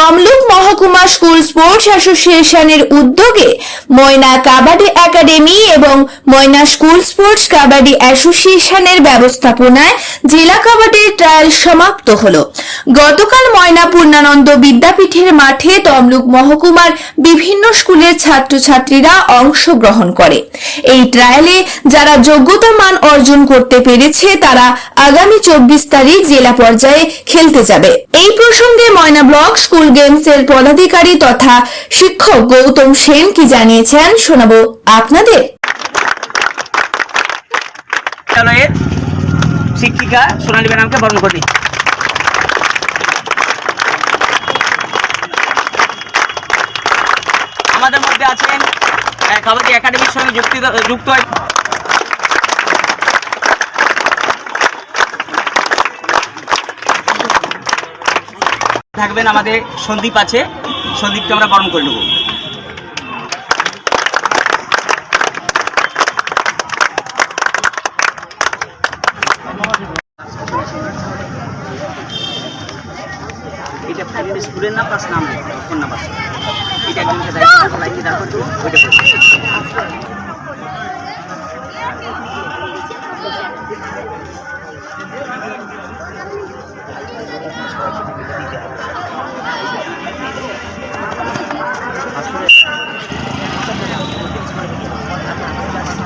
তমলুক মহকুমা school sports অ্যাসোসিয়েশনের উদ্যোগে ময়না কাবাডি একাডেমি এবং ময়না স্কুল স্পোর্টস কাবাডি অ্যাসোসিয়েশনের ব্যবস্থাপনায় জেলা কাবাডির ট্রায়াল সমাপ্ত হলো। গতকাল ময়না পূর্ণানন্দ বিদ্যাপীঠের মাঠে তমলুক মহকুমার বিভিন্ন স্কুলের ছাত্রছাত্রীরা অংশগ্রহণ করে। এই ট্রায়ালে যারা যোগ্যতা মান অর্জন করতে পেরেছে, তারা আগামী চব্বিশ তারিখ জেলা পর্যায়ে খেলতে যাবে। এই প্রসঙ্গে ময়না ব্লক স্কুল গেমস এর পদাধিকারী তথা শিক্ষক গৌতম সেন কি জানিয়েছেন শোনাবো আপনাদের। বিদ্যালয়ের শিক্ষিকা সোনালী ম্যাডামকে বরণ করে আমাদের মধ্যে আছেন কাবাডি একাডেমির সঙ্গে যুক্তি যুক্ত থাকবেন আমাদের সন্দীপ আছে। সন্দীপকে আমরা বরণ করে নেব। এটা স্কুলের নাম? নাম এটা একজনকে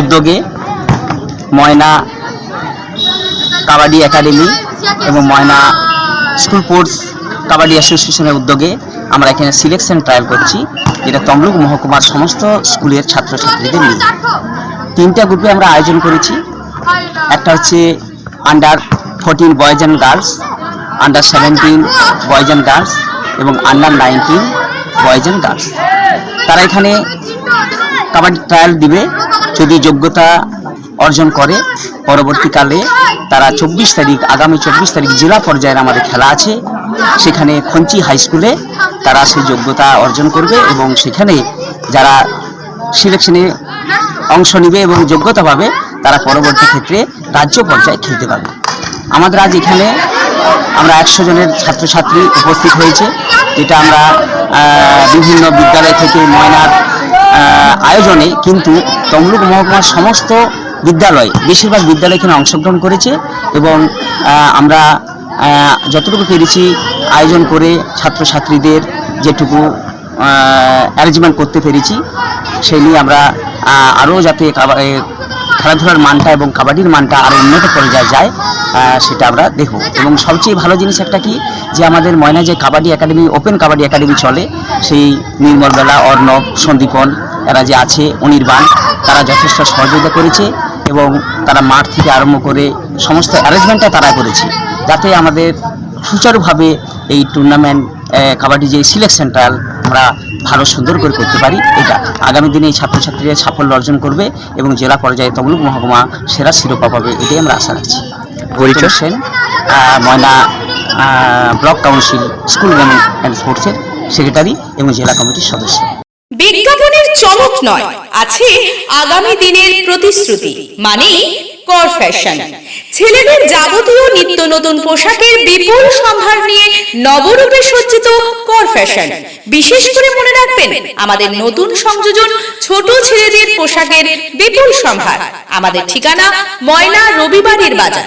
উদ্যোগে ময়না কাবাডি একাডেমি এবং ময়না স্কুল স্পোর্টস কাবাডি অ্যাসোসিয়েশনের উদ্যোগে আমরা এখানে সিলেকশন ট্রায়াল করছি, যেটা তমলুক মহকুমার সমস্ত স্কুলের ছাত্রছাত্রীদের নিয়ে। তিনটা গ্রুপে আমরা আয়োজন করেছি। একটা হচ্ছে under fourteen boys and girls under seventeen boys and girls এবং under nineteen boys and girls তারা এখানে কাবাডি ট্রায়াল দিবে যদি যোগ্যতা অর্জন করে। পরবর্তীকালে তারা চব্বিশ তারিখ, আগামী চব্বিশ তারিখ জেলা পর্যায়ের আমাদের খেলা আছে। সেখানে খঞ্চি হাই স্কুলে তারা সেই যোগ্যতা অর্জন করবে এবং সেখানে যারা সিলেকশনে অংশ নেবে এবং যোগ্যতা পাবে, তারা পরবর্তী ক্ষেত্রে রাজ্য পর্যায়ে খেলতে পারবে। আমাদের আজ এখানে আমরা একশো জনের ছাত্রছাত্রী উপস্থিত হয়েছে। যেটা আমরা বিভিন্ন বিদ্যালয় থেকে ময়নার আয়োজনে কিন্তু তমলুক মহকুমার সমস্ত বিদ্যালয়, বেশিরভাগ বিদ্যালয় এখানে অংশগ্রহণ করেছে এবং আমরা যতটুকু পেরেছি আয়োজন করে ছাত্রছাত্রীদের যেটুকু অ্যারেঞ্জমেন্ট করতে পেরেছি, সেই নিয়ে আমরা আরও যাতে খেলাধুলার মানটা এবং কাবাডির মানটা আরও উন্নত পর্যায়ে যায় সেটা আমরা দেখব। এবং সবচেয়ে ভালো জিনিস একটা কি, যে আমাদের ময়না যে kabaddi academy, open kabaddi academy চলে, সেই নির্মলবেলা অর্ণব, সন্দীপন, এরা যে আছে, অনির্বাণ, তারা যথেষ্ট সহযোগিতা করেছে এবং তারা মাঠ থেকে আরম্ভ করে সমস্ত অ্যারেঞ্জমেন্টটা তারা করেছে। যাতে আমাদের সুচারুভাবে এই টুর্নামেন্ট কাবাডি যে সিলেকশন ট্রায়াল আমরা ভালো, সুন্দর করে করতে পারি, এটা আগামী দিনে এই ছাত্রছাত্রীরা সাফল্য অর্জন করবে এবং জেলা পর্যায়ে তমলুক মহকুমা সেরা শিরোপা পাবে, এটাই আমরা আশা রাখছি। পরিচয় Sen Moyna block council, school and স্পোর্টসের সেক্রেটারি এবং জেলা কমিটির সদস্য। বিজ্ঞাপনের চমক নয়, আছে আগামী দিনের প্রতিশ্রুতি মানে কর ফ্যাশন ছেলেদের যাবতীয় নিত্য নতুন পোশাকের বিপুল সম্ভার নিয়ে নবরূপে সজ্জিত কর ফ্যাশন বিশেষ করে মনে রাখবেন, আমাদের নতুন সংযোজন ছোট ছেলেদের পোশাকের বিপুল সম্ভার। আমাদের ঠিকানা ময়না রবিবারের বাজার।